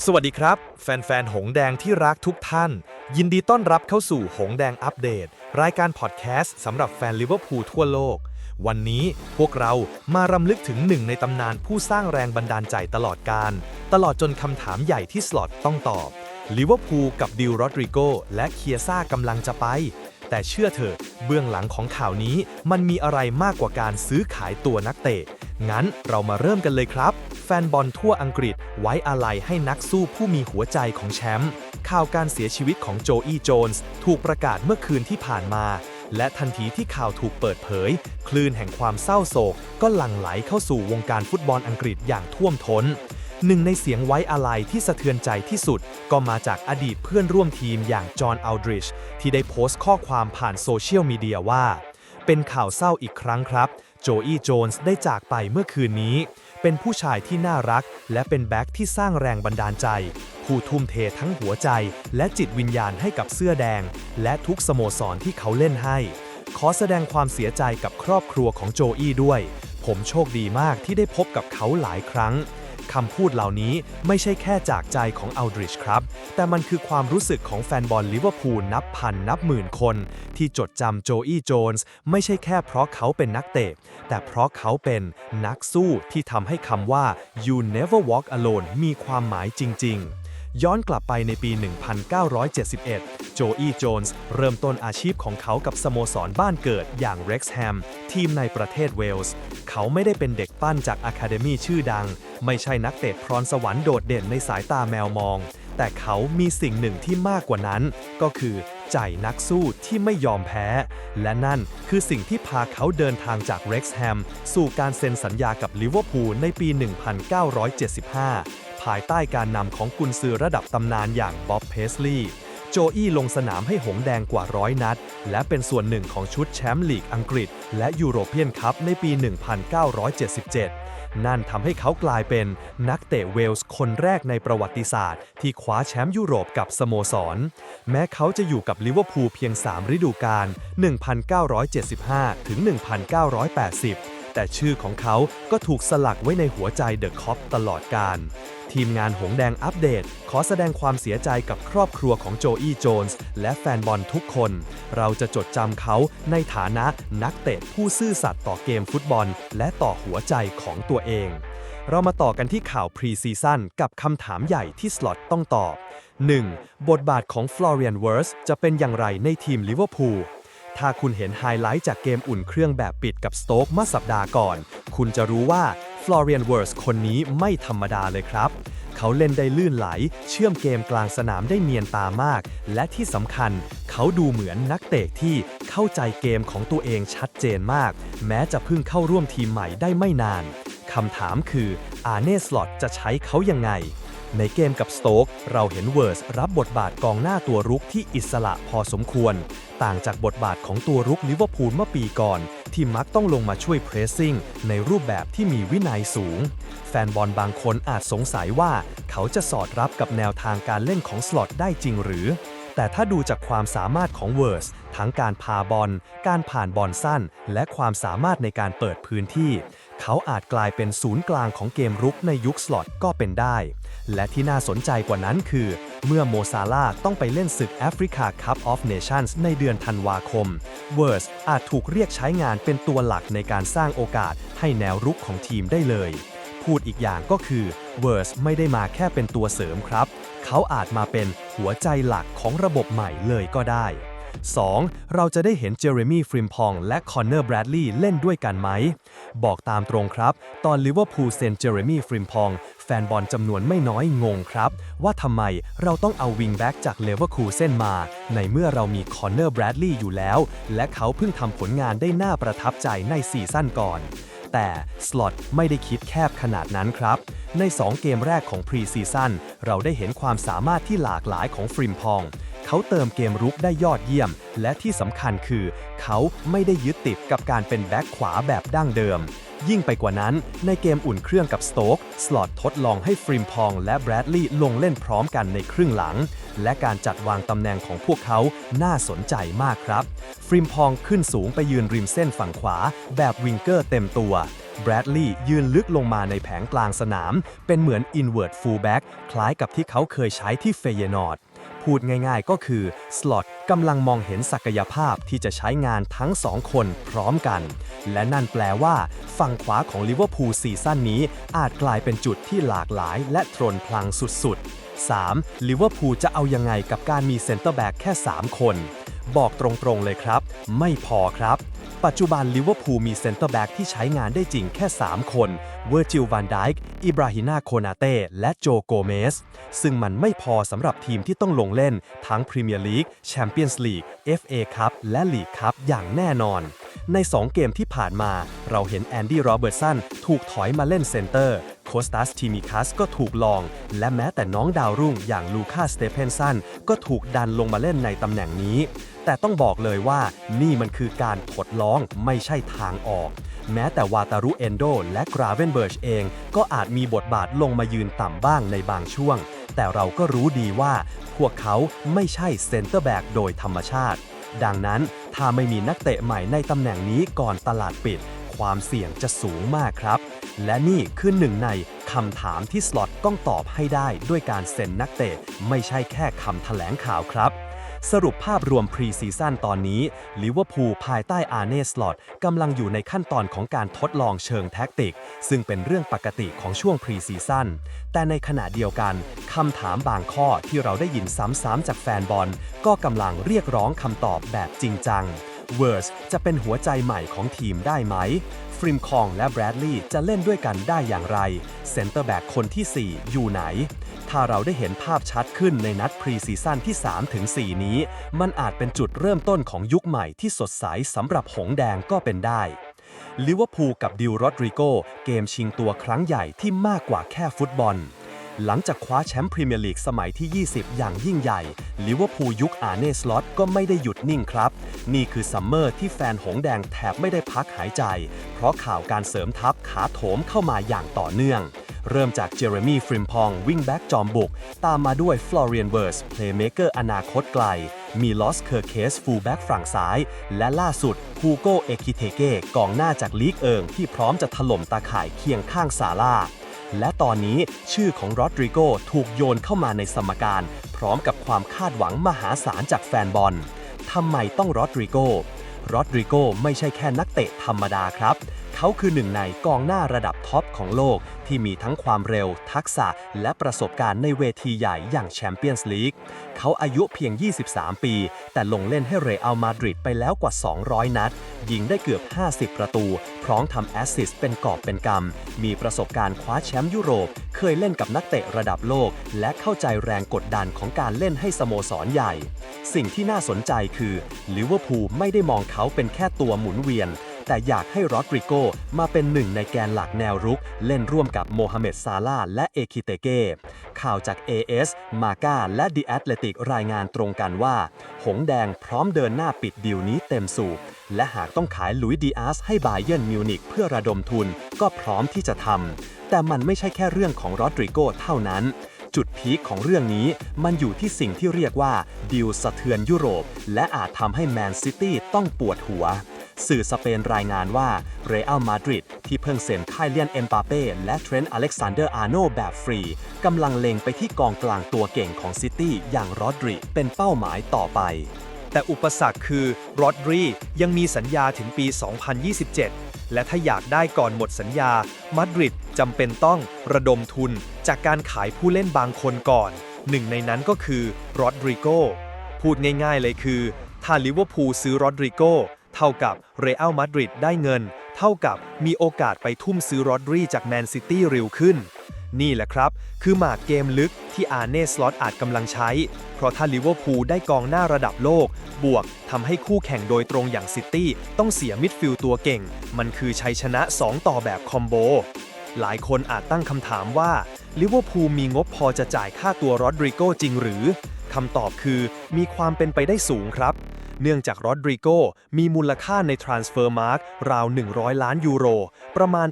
สวัสดีครับ แฟนๆ หงแดงที่รักทุกท่าน ยินดีต้อนรับเข้าสู่หงแดงอัปเดต รายการพอดแคสต์สำหรับแฟนลิเวอร์พูลทั่วโลก วันนี้พวกเรามารำลึกถึงหนึ่งในตำนานผู้สร้างแรงบันดาลใจตลอดการ ตลอดจนคำถามใหญ่ที่สล็อตต้องตอบลิเวอร์พูลกับดิลโรดริโกและเคียซ่ากำลังจะไป แต่เชื่อเถอะเบื้องหลังของข่าวนี้มันมีอะไรมากกว่าการซื้อขายตัวนักเตะงั้นเรามาเริ่มกันเลยครับ แฟนบอลทั่วอังกฤษ ไว้อาลัยให้นักสู้ผู้มีหัวใจของแชมป์ข่าวการเสียชีวิตของโจอี้โจนส์ถูกประกาศเมื่อคืนที่ผ่านมา และทันทีที่ข่าวถูกเปิดเผย คลื่นแห่งความเศร้าโศก ก็หลั่งไหลเข้าสู่วงการฟุตบอลอังกฤษอย่างท่วมท้นหนึ่งในเสียงไว้อาลัยที่สะเทือนใจที่สุด ก็มาจากอดีตเพื่อนร่วมทีมอย่างจอห์นอัลดริชที่ได้โพสต์ข้อความผ่านโซเชียลมีเดียว่า เป็นข่าวเศร้าอีกครั้งครับ โจอี้โจนส์ได้จากไปเมื่อคืนนี้ เป็นผู้ชายที่น่ารัก และเป็นแบ็คที่สร้างแรงบันดาลใจ ผู้ทุ่มเททั้งหัวใจ และจิตวิญญาณให้กับเสื้อแดง และทุกสโมสรที่เขาเล่นให้ ขอแสดงความเสียใจกับครอบครัวของโจอี้ด้วย ผมโชคดีมากที่ได้พบกับเขาหลายครั้ง คำพูดเหล่านี้ไม่ใช่แค่จากใจของอัลดริชครับ แต่มันคือความรู้สึกของแฟนบอลลิเวอร์พูลนับพันนับหมื่นคน ที่จดจำโจอี้โจนส์ไม่ใช่แค่เพราะเขาเป็นนักเตะ แต่เพราะเขาเป็นนักสู้ที่ทำให้คำว่า you never walk alone มีความหมายจริง ๆ ย้อนกลับไปในปี 1971 โจอี้โจนส์เริ่มต้นอาชีพของเขากับสโมสรบ้านเกิดอย่าง Wrexham ทีมในประเทศเวลส์ เขาไม่ได้เป็นเด็กปั้นจากอะคาเดมีชื่อดัง ไม่ใช่นักเตะพรสวรรค์โดดเด่นในสายตาแมวมอง แต่เขามีสิ่งหนึ่งที่มากกว่านั้น ก็คือใจนักสู้ที่ไม่ยอมแพ้ และนั่นคือสิ่งที่พาเขาเดินทางจาก Wrexham สู่การเซ็นสัญญากับลิเวอร์พูลในปี 1975 ภายใต้การนำของกุนซือระดับตำนานอย่างบ๊อบเพสลีย์โจอี้ลงสนามให้หงแดงกว่าร้อยนัด และเป็นส่วนหนึ่งของชุดแชมป์ลีกอังกฤษ และยูโรเปียนคัพในปี 1977 นั่นทำให้เขากลายเป็นนักเตะเวลส์คนแรกในประวัติศาสตร์ ที่คว้าแชมป์ยุโรปกับสโมสร แม้เขาจะอยู่กับลิเวอร์พูลเพียง 3 ฤดูกาล 1975 ถึง 1980แต่ชื่อของเขาก็ถูกสลักไว้ในหัวใจเดอะคอปตลอดกาล ทีมงานหงแดงอัปเดต ขอแสดงความเสียใจกับครอบครัวของโจอี้โจนส์และแฟนบอลทุกคน เราจะจดจำเขาในฐานะนักเตะผู้ซื่อสัตย์ต่อเกมฟุตบอล และต่อหัวใจของตัวเอง เรามาต่อกันที่ข่าวพรีซีซั่นกับคำถามใหญ่ที่สล็อตต้องตอบ 1. บทบาทของฟลอเรียนเวิร์สจะเป็นอย่างไรในทีมลิเวอร์พูลถ้าคุณเห็นไฮไลท์จากเกมอุ่นเครื่องแบบปิดกับสโต๊กเมื่อสัปดาห์ก่อน คุณจะรู้ว่า ฟลอเรียนเวิร์สคนนี้ไม่ธรรมดาเลยครับ เขาเล่นได้ลื่นไหล เชื่อมเกมกลางสนามได้เนียนตามาก และที่สำคัญ เขาดูเหมือนนักเตะที่เข้าใจเกมของตัวเองชัดเจนมาก แม้จะเพิ่งเข้าร่วมทีมใหม่ได้ไม่นานคำถามคืออาเน่สลอตจะใช้เขายังไง ในเกมกับสโต๊กเราเห็นเวิร์สรับบทบาทกองหน้าตัวรุกที่อิสระพอสมควร ต่างจากบทบาทของตัวรุกลิเวอร์พูลเมื่อปีก่อน ที่มักต้องลงมาช่วยเพรสซิ่งในรูปแบบที่มีวินัยสูง แฟนบอลบางคนอาจสงสัยว่าเขาจะสอดรับกับแนวทางการเล่นของสล็อตได้จริงหรือ แต่ถ้าดูจากความสามารถของเวิร์สทั้งการพาบอล การผ่านบอลสั้น และความสามารถในการเปิดพื้นที่ เขาอาจกลายเป็นศูนย์กลางของเกมรุกในยุคสล็อตก็เป็นได้ และที่น่าสนใจกว่านั้นคือ เมื่อโมซาลาต้องไปเล่นศึกแอฟริกาคัพออฟเนชั่นส์ในเดือนธันวาคม เวิร์สอาจถูกเรียกใช้งานเป็นตัวหลักในการสร้างโอกาสให้แนวรุกของทีมได้เลย พูดอีกอย่างก็คือเวิร์สไม่ได้มาแค่เป็นตัวเสริมครับ เขาอาจมาเป็นหัวใจหลักของระบบใหม่เลยก็ได้ 2. เราจะได้เห็นเจอร์มี่ฟริมพองและคอนเนอร์แบรดลีย์เล่นด้วยกันไหม บอกตามตรงครับ ตอนลิเวอร์พูลเซ็นเจอร์มี่ฟริมพอง แฟนบอลจำนวนไม่น้อยงงครับ ว่าทำไมเราต้องเอาวิงแบ็กจากเลเวอร์คูเส้นมา ในเมื่อเรามีคอนเนอร์แบรดลีย์อยู่แล้ว และเขาเพิ่งทำผลงานได้น่าประทับใจในซีซั่นก่อนแต่สล็อตไม่ได้คิดแคบขนาดนั้นครับ ใน 2 เกมแรกของพรีซีซั่นเราได้เห็นความสามารถที่หลากหลายของฟริมพอง เขาเติมเกมรุกได้ยอดเยี่ยม และที่สำคัญคือ เขาไม่ได้ยึดติดกับการเป็นแบ็คขวาแบบดั้งเดิม ยิ่งไปกว่านั้น ในเกมอุ่นเครื่องกับสโต๊กสล็อตทดลองให้ฟริมพองและแบรดลีย์ลงเล่นพร้อมกันในครึ่งหลัง และการจัดวางตำแหน่งของพวกเขาน่าสนใจมากครับ ฟริมพองขึ้นสูงไปยืนริมเส้นฝั่งขวา แบบวิงเกอร์เต็มตัวแบรดลีย์ยืนลึกลงมาในแผงกลางสนาม เป็นเหมือน inward fullback คล้ายกับที่เขาเคยใช้ที่เฟเยนอร์ด พูดง่ายๆก็คือสล็อตกำลังมองเห็นศักยภาพที่จะใช้งานทั้งสองคนพร้อมกัน และนั่นแปลว่า ฝั่งขวาของลิเวอร์พูลซีซั่นนี้ อาจกลายเป็นจุดที่หลากหลาย และทรนพลังสุดๆ 3. ลิเวอร์พูลจะเอายังไงกับการมีเซ็นเตอร์แบ็กแค่ 3 คน บอกตรงๆเลยครับ ไม่พอครับ ปัจจุบันลิเวอร์พูลมีเซนเตอร์แบ็กที่ใช้งานได้จริงแค่ 3 คนเวอร์จิลวันไดค์อิบราฮินาโคนาเต้และโจโกเมส ซึ่งมันไม่พอสำหรับทีมที่ต้องลงเล่น ทั้งพรีเมียร์ลีกแชมเปี้ยนส์ลีก FA คัพและลีกคัพอย่างแน่นอน ใน 2 เกมที่ผ่านมา เราเห็นแอนดี้โรเบิร์ตสันถูกถอยมาเล่นเซนเตอร์โคสตัสทีมิคัสก็ถูกลอง และแม้แต่น้องดาวรุ่งอย่างลูคาสเตเพนสันก็ถูกดันลงมาเล่นในตำแหน่งนี้ แต่ต้องบอกเลยว่านี่มันคือการทดลองไม่ใช่ทางออก แม้แต่วาตารุเอนโดและกราเวนเบิร์ชเองก็อาจมีบทบาทลงมายืนต่ำบ้างในบางช่วง แต่เราก็รู้ดีว่าพวกเขาไม่ใช่เซนเตอร์แบ็กโดยธรรมชาติ ดังนั้น ถ้าไม่มีนักเตะใหม่ในตำแหน่งนี้ก่อนตลาดปิด ความเสี่ยงจะสูงมากครับ และนี่คือหนึ่งในคำถามที่สล็อตต้องตอบให้ได้ด้วยการเซ็นนักเตะ ไม่ใช่แค่คำแถลงข่าวครับ สรุปภาพรวมพรีซีซั่นตอนนี้ลิเวอร์พูลภายใต้อาร์เนสลอตกำลังอยู่ในขั้นตอนของการทดลองเชิงแท็กติก ซึ่งเป็นเรื่องปกติของช่วงพรีซีซั่นแต่ในขณะเดียวกันคำถามบางข้อที่เราได้ยินซ้ำๆจากแฟนบอล ก็กำลังเรียกร้องคำตอบแบบจริงจังเวิร์สจะเป็นหัวใจใหม่ของทีมได้ไหม ฟริมคองและแบรดลีย์จะเล่นด้วยกันได้อย่างไร เซนเตอร์แบ็กคนที่ 4 อยู่ไหน ถ้าเราได้เห็นภาพชัดขึ้นในนัดพรีซีซั่นที่3-4นี้ มันอาจเป็นจุดเริ่มต้นของยุคใหม่ที่สดใสสำหรับหงแดงก็เป็นได้ลิเวอร์พูลกับดิวโรดริโกเกมชิงตัวครั้งใหญ่ที่มากกว่าแค่ฟุตบอล หลังจากคว้าแชมป์พรีเมียร์ลีกสมัยที่ 20 อย่างยิ่งใหญ่ลิเวอร์พูลยุคอาร์เนสล็อตก็ไม่ได้หยุดนิ่งครับ นี่คือซัมเมอร์ที่แฟนหงแดงแทบไม่ได้พักหายใจ เพราะข่าวการเสริมทัพขาโถมเข้ามาอย่างต่อเนื่องเริ่มจากเจเรมีฟริมพองวิ่งแบ็กจอมบุก ตามมาด้วยฟลอเรียนเวิร์สเพลย์เมเกอร์อนาคตไกล มีลอสเคอร์เคสฟูลแบ็กฝั่งซ้าย และล่าสุดฮูโกเอคิเทเกกองหน้าจากลีกเอิงที่พร้อมจะถล่มตาข่ายเคียงข้างซาร่า และตอนนี้ชื่อของโรดริโกถูกโยนเข้ามาในสมการ พร้อมกับความคาดหวังมหาศาลจากแฟนบอลทำไมต้องโรดริโกโรดริโกไม่ใช่แค่นักเตะธรรมดาครับ เขาคือหนึ่งในกองหน้าระดับท็อปของโลก ที่มีทั้งความเร็ว ทักษะ และประสบการณ์ในเวทีใหญ่อย่างแชมเปี้ยนส์ลีก เขาอายุเพียง 23 ปี แต่ลงเล่นให้เรอัลมาดริดไปแล้วกว่า 200 นัด ยิงได้เกือบ 50 ประตู พร้อมทำแอสซิสต์เป็นกอบเป็นกำ มีประสบการณ์คว้าแชมป์ยุโรป เคยเล่นกับนักเตะระดับโลก และเข้าใจแรงกดดันของการเล่นให้สโมสรใหญ่ สิ่งที่น่าสนใจคือลิเวอร์พูลไม่ได้มองเขาเป็นแค่ตัวหมุนเวียน แต่อยากให้โรดริโกมาเป็นหนึ่งในแกนหลักแนวรุก เล่นร่วมกับโมฮัมเหม็ดซาลาและเอคิเตเก้ข่าวจาก AS มาก้าและ The Athletic รายงานตรงกันว่า หงแดงพร้อมเดินหน้าปิดดีลนี้เต็มสูบและหากต้องขายลุยดีอาสให้บาเยนมิวนิกเพื่อระดมทุนก็พร้อมที่จะทำแต่มันไม่ใช่แค่เรื่องของโรดริโกเท่านั้นจุดพีคของเรื่องนี้มันอยู่ที่สิ่งที่เรียกว่าดิวสะเทือนยุโรป และอาจทำให้แมนซิตี้ต้องปวดหัว สื่อสเปนรายงานว่าเรอัลมาดริดที่เพิ่งเซ็นไคเลียนเอ็มปาเป้และเทรนต์อเล็กซานเดอร์อาร์โนแบบฟรีกำลังเล็งไปที่กองกลางตัวเก่งของซิตี้อย่างรอดริเป็นเป้าหมายต่อไป แต่อุปสรรคคือรอดรียังมีสัญญาถึงปี 2027 และถ้าอยากได้ก่อนหมดสัญญามาดริดจำเป็นต้องระดมทุนจากการขายผู้เล่นบางคนก่อน หนึ่งในนั้นก็คือรอดริโกพูดง่ายๆเลยคือถ้าลิเวอร์พูลซื้อรอดริโก เท่ากับเรอัลมาดริดได้เงิน เท่ากับมีโอกาสไปทุ่มซื้อรอดรีจากแมนซิตี้เร็วขึ้น นี่แหละครับ คือหมากเกมลึกที่อาเน่สล็อตอาจกำลังใช้ เพราะถ้าลิเวอร์พูลได้กองหน้าระดับโลก บวกทำให้คู่แข่งโดยตรงอย่างซิตี้ต้องเสียมิดฟิลด์ตัวเก่ง มันคือชัยชนะ 2 ต่อแบบคอมโบหลายคนอาจตั้งคำถามว่าลิเวอร์พูลมีงบพอจะจ่ายค่าตัวรอดริโกจริงหรือคำตอบคือมีความเป็นไปได้สูงครับ เนื่องจากรอดริโกมีมูลค่าใน Transfer Mark ราว 100 ล้านยูโร ประมาณ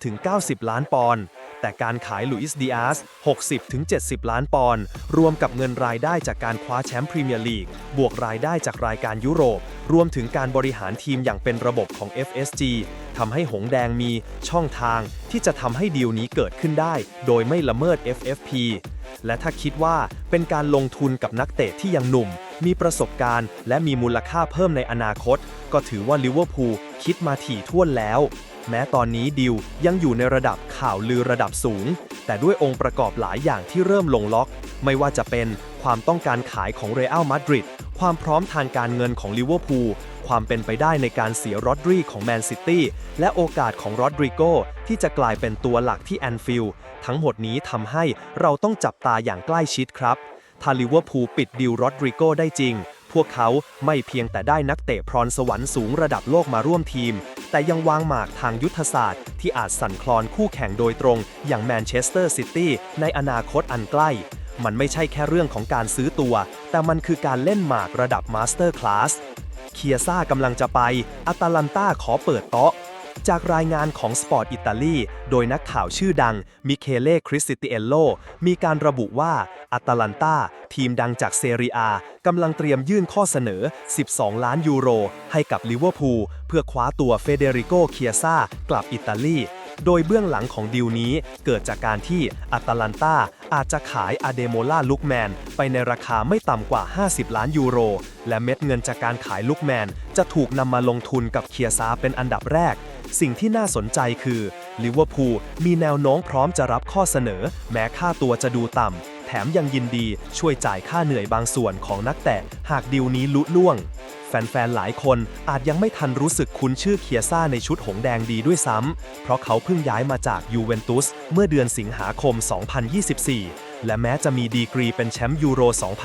85-90 ล้านปอนด์ แต่การขายลุยส์ดิอาส 60-70 ล้านปอนด์ รวมกับเงินรายได้จากการคว้าแชมป์พรีเมียร์ลีก บวกรายได้จากรายการยุโรป รวมถึงการบริหารทีมอย่างเป็นระบบของ FSG ทำให้หงแดงมีช่องทางที่จะทำให้ดีลนี้เกิดขึ้นได้ โดยไม่ละเมิด FFP และถ้าคิดว่าเป็นการลงทุนกับนักเตะที่ยังหนุ่ม มีประสบการณ์ และมีมูลค่าเพิ่มในอนาคต ก็ถือว่าลิเวอร์พูลคิดมาถี่ถ้วนแล้ว แม้ตอนนี้ดิวยังอยู่ในระดับข่าวลือระดับสูง แต่ด้วยองค์ประกอบหลายอย่างที่เริ่มลงล็อก ไม่ว่าจะเป็นความต้องการขายของเรอัลมาดริดความพร้อมทางการเงินของลิเวอร์พูลความเป็นไปได้ในการเสียรอดรีของแมนซิตี้และโอกาสของรอดริโกที่จะกลายเป็นตัวหลักที่แอนฟิลด์ทั้งหมดนี้ทำให้เราต้องจับตาอย่างใกล้ชิดครับ ถ้าลิเวอร์พูลปิดดิวโรดริโกได้จริง พวกเขาไม่เพียงแต่ได้นักเตะพรสวรรค์สูงระดับโลกมาร่วมทีม แต่ยังวางหมากทางยุทธศาสตร์ ที่อาจสั่นคลอนคู่แข่งโดยตรง อย่างแมนเชสเตอร์ซิตี้ในอนาคตอันใกล้ มันไม่ใช่แค่เรื่องของการซื้อตัว แต่มันคือการเล่นหมากระดับมาสเตอร์คลาสเคียซ่ากำลังจะไปอาตาลันตาขอเปิดโต๊ะ จากรายงานของสปอร์ตอิตาลีโดยนักข่าวชื่อดังมิเคเล่คริสติเอลโล มีการระบุว่าอาตาลันตาทีมดังจากเซเรียกำลังเตรียมยื่นข้อเสนอ 12 ล้านยูโร ให้กับลิเวอร์พูลเพื่อคว้าตัวเฟเดริโกเคียซ่ากลับอิตาลี โดยเบื้องหลังของดีลนี้เกิดจากการที่อาตาลันตาอาจจะขายอาเดโมล่าลุกแมนไปในราคาไม่ต่ำกว่า 50 ล้านยูโร และเม็ดเงินจากการขายลุกแมนจะถูกนำมาลงทุนกับเคียซาเป็นอันดับแรก สิ่งที่น่าสนใจคือลิเวอร์พูลมีแนวโน้มพร้อมจะรับข้อเสนอ แม้ค่าตัวจะดูต่ำ แถมยังยินดีช่วยจ่ายค่าเหนื่อยบางส่วนของนักเตะหากดีลนี้ลุล่วง แฟนๆ หลายคนอาจยังไม่ทันรู้สึกคุ้นชื่อเคียซ่าในชุดหงแดงดีด้วยซ้ำ เพราะเขาเพิ่งย้ายมาจากยูเวนตุสเมื่อเดือนสิงหาคม 2024และแม้จะมีดีกรีเป็นแชมป์ยูโร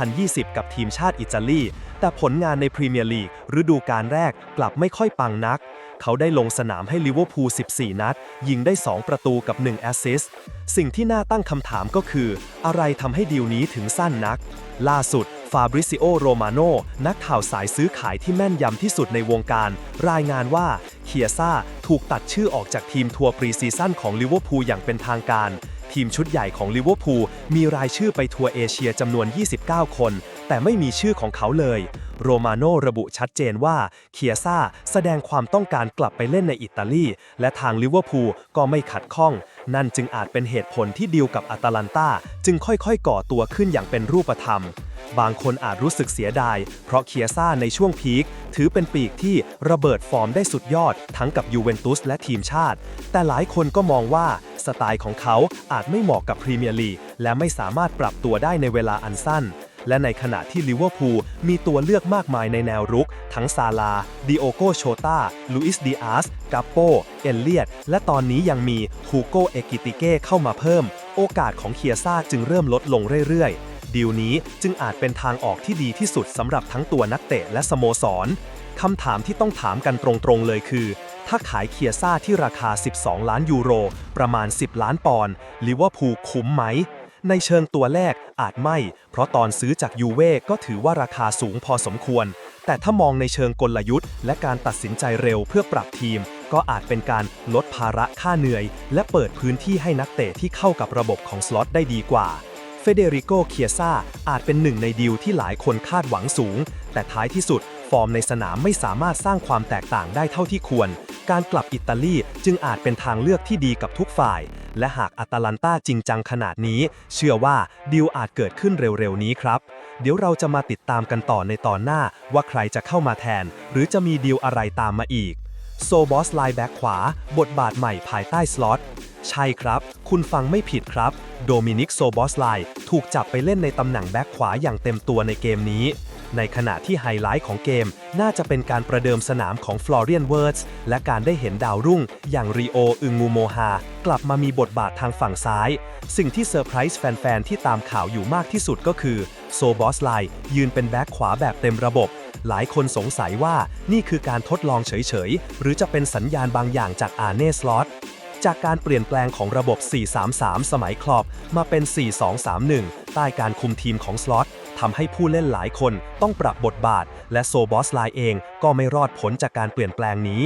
2020 กับทีมชาติอิตาลี แต่ผลงานในพรีเมียร์ลีกฤดูกาลแรกกลับไม่ค่อยปังนัก เขาได้ลงสนามให้ลิเวอร์พูล 14 นัด ยิงได้ 2 ประตูกับ 1 แอสซิสต์สิ่งที่น่าตั้งคำถามก็คือ อะไรทำให้ดีลนี้ถึงสั้นนัก ล่าสุด ฟาบริซิโอ โรมาโน นักข่าวสายซื้อขายที่แม่นยำที่สุดในวงการ รายงานว่าเคียซ่าถูกตัดชื่อออกจากทีมทัวร์ปรีซีซั่นของลิเวอร์พูลอย่างเป็นทางการ ทีมชุดใหญ่ของลิเวอร์พูลมีรายชื่อไปทัวร์เอเชียจำนวน 29 คน แต่ไม่มีชื่อของเขาเลย โรมาโนระบุชัดเจนว่าเคียซ่าแสดงความต้องการกลับไปเล่นในอิตาลี และทางลิเวอร์พูลก็ไม่ขัดข้อง นั่นจึงอาจเป็นเหตุผลที่ดีลกับอาตาลันตาจึงค่อยๆ ก่อตัวขึ้นอย่างเป็นรูปธรรม บางคนอาจรู้สึกเสียดาย เพราะเคียซ่าในช่วงพีคถือเป็นปีกที่ระเบิดฟอร์มได้สุดยอด ทั้งกับยูเวนตุสและทีมชาติ แต่หลายคนก็มองว่าสไตล์ของเขาอาจไม่เหมาะกับพรีเมียร์ลีกและไม่สามารถปรับตัวได้ในเวลาอันสั้น และในขณะที่ลิเวอร์พูลมีตัวเลือกมากมายในแนวรุก ทั้งซาลา ดิโอโกโชตาลุอิสดิอาสกาโป เอลเลียตและตอนนี้ยังมีฮูโกเอกิติเก้เข้ามาเพิ่ม โอกาสของเคียซ่าจึงเริ่มลดลงเรื่อยๆ ดีลนี้จึงอาจเป็นทางออกที่ดีที่สุดสำหรับทั้งตัวนักเตะและสโมสรคำถามที่ต้องถามกันตรงๆเลยคือ ถ้าขายเคียซ่าที่ราคา 12 ล้านยูโร ประมาณ 10 ล้านปอนด์ลิเวอร์พูลคุ้มไหม ในเชิงตัวแรกอาจไม่ เพราะตอนซื้อจากยูเว่ก็ถือว่าราคาสูงพอสมควร แต่ถ้ามองในเชิงกลยุทธ์ และการตัดสินใจเร็วเพื่อปรับทีม ก็อาจเป็นการลดภาระค่าเหนื่อย และเปิดพื้นที่ให้นักเตะที่เข้ากับระบบของสล็อตได้ดีกว่าเฟเดริโกเคียซ่าอาจเป็นหนึ่งในดีลที่หลายคนคาดหวังสูง แต่ท้ายที่สุด ฟอร์มในสนามไม่สามารถสร้างความแตกต่างได้เท่าที่ควร การกลับอิตาลีจึงอาจเป็นทางเลือกที่ดีกับทุกฝ่าย และหากอาตาลันตาจริงจังขนาดนี้ เชื่อว่าดีลอาจเกิดขึ้นเร็วๆนี้ครับ เดี๋ยวเราจะมาติดตามกันต่อในตอนหน้าว่าใครจะเข้ามาแทน หรือจะมีดีลอะไรตามมาอีก โซบอสไลน์แบ็กขวา บทบาทใหม่ภายใต้สล็อตใช่ครับ คุณฟังไม่ผิดครับ โดมินิกโซบอสไลน์ถูกจับไปเล่นในตำแหน่งแบ็กขวาอย่างเต็มตัวในเกมนี้ ในขณะที่ไฮไลท์ของเกมน่าจะเป็นการประเดิมสนามของฟลอเรียนเวิร์ดและการได้เห็นดาวรุ่ง อย่างรีโออึงงูโมฮากลับมามีบทบาททางฝั่งซ้าย สิ่งที่เซอร์ไพรส์แฟน ๆ ที่ตามข่าวอยู่มากที่สุดก็คือโซบอสไลยืนเป็นแบ็กขวาแบบเต็มระบบ หลายคนสงสัยว่านี่คือการทดลองเฉย ๆ หรือจะเป็นสัญญาณบางอย่างจากอาเน่สลอตจากการเปลี่ยนแปลงของระบบ 4-3-3 สมัยคลอบ มาเป็น 4-2-3-1 ใต้การคุมทีมของสล็อต ทำให้ผู้เล่นหลายคนต้องปรับบทบาท และโซบอสไลเองก็ไม่รอดพ้นจากการเปลี่ยนแปลงนี้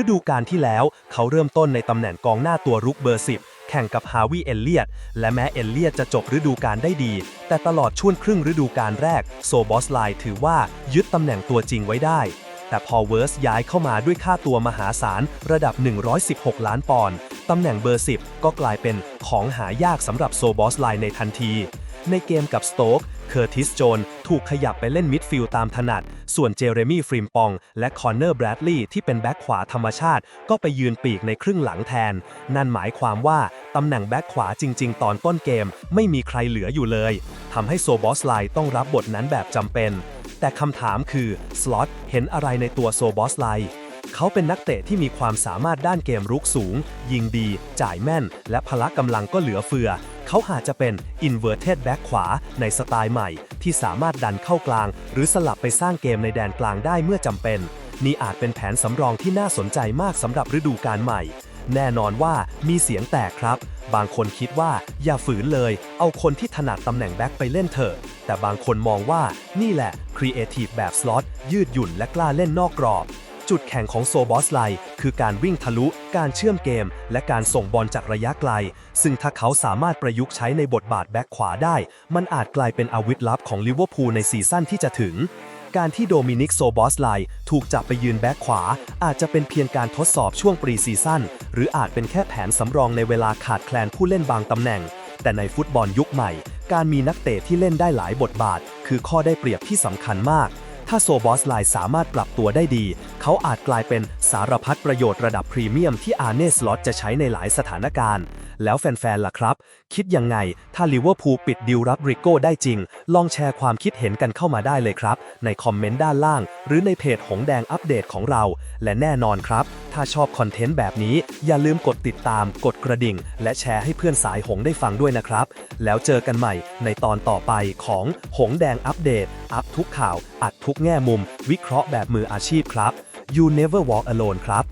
ฤดูกาลที่แล้วเขาเริ่มต้นในตำแหน่งกองหน้าตัวรุกเบอร์ 10แข่งกับฮาวิเอลเลียตและแม้เอลเลียตจะจบฤดูกาลได้ดี แต่ตลอดช่วงครึ่งฤดูกาลแรก โซบอสไลถือว่ายึดตำแหน่งตัวจริงไว้ได้ แต่พอเวิร์สย้ายเข้ามาด้วยค่าตัวมหาศาล ระดับ 116 ล้านปอนด์ตำแหน่งเบอร์ 10 ก็กลายเป็นของหายากสำหรับโซบอสไลในทันที ในเกมกับสโต๊กเคอร์ติสโจนถูกขยับไปเล่นมิดฟิลด์ตามถนัด ส่วนเจเรมี่ฟริมปอง และคอนเนอร์แบรดลีย์ที่เป็นแบ็คขวาธรรมชาติ ก็ไปยืนปีกในครึ่งหลังแทน นั่นหมายความว่า ตำแหน่งแบ็คขวาจริง ๆ ตอนต้นเกมไม่มีใครเหลืออยู่เลยทำให้โซบอสไลต้องรับบทนั้นแบบจำเป็น แต่คำถามคือสล็อตเห็นอะไรในตัวโซบอสไล เขาเป็นนักเตะที่มีความสามารถด้านเกมรุกสูง ยิงดี จ่ายแม่น และพละกำลังก็เหลือเฟือ เขาอาจจะเป็น inverted back ขวาในสไตล์ใหม่ ที่สามารถดันเข้ากลาง หรือสลับไปสร้างเกมในแดนกลางได้เมื่อจำเป็น นี่อาจเป็นแผนสำรองที่น่าสนใจมากสำหรับฤดูกาลใหม่ แน่นอนว่ามีเสียงแตกครับ บางคนคิดว่าอย่าฝืนเลย เอาคนที่ถนัดตำแหน่งแบ็คไปเล่นเถอะแต่บางคนมองว่านี่แหละครีเอทีฟแบบสล็อตยืดหยุ่นและกล้าเล่นนอกกรอบ จุดแข่งของโซบอสไลคือการวิ่งทะลุ การเชื่อมเกม และการส่งบอลจากระยะไกล ซึ่งถ้าเขาสามารถประยุกต์ใช้ในบทบาทแบ็คขวาได้ มันอาจกลายเป็นอาวุธลับของลิเวอร์พูลในซีซั่นที่จะถึง การที่โดมินิกโซบอสไลถูกจับไปยืนแบ็คขวา อาจจะเป็นเพียงการทดสอบช่วงปรีซีซั่นหรืออาจเป็นแค่แผนสำรองในเวลาขาดแคลนผู้เล่นบางตำแหน่ง แต่ในฟุตบอลยุคใหม่ การมีนักเตะที่เล่นได้หลายบทบาท คือข้อได้เปรียบที่สำคัญมาก ถ้าโซบอสไลสามารถปรับตัวได้ดี เขาอาจกลายเป็นสารพัดประโยชน์ระดับพรีเมียมที่อาเนสล็อตจะใช้ในหลายสถานการณ์ แล้วแฟนๆล่ะครับ คิดยังไงถ้าลิเวอร์พูลปิดดิวรับริโก้ได้จริง ลองแชร์ความคิดเห็นกันเข้ามาได้เลยครับ ในคอมเมนต์ด้านล่าง หรือในเพจหงแดงอัปเดตของเรา และแน่นอนครับ ถ้าชอบคอนเทนต์แบบนี้ อย่าลืมกดติดตาม กดกระดิ่ง และแชร์ให้เพื่อนสายหงได้ฟังด้วยนะครับ แล้วเจอกันใหม่ในตอนต่อไปของหงแดงอัปเดต อัปทุกข่าว อัดทุกแง่มุม วิเคราะห์แบบมืออาชีพครับ You never walk alone ครับ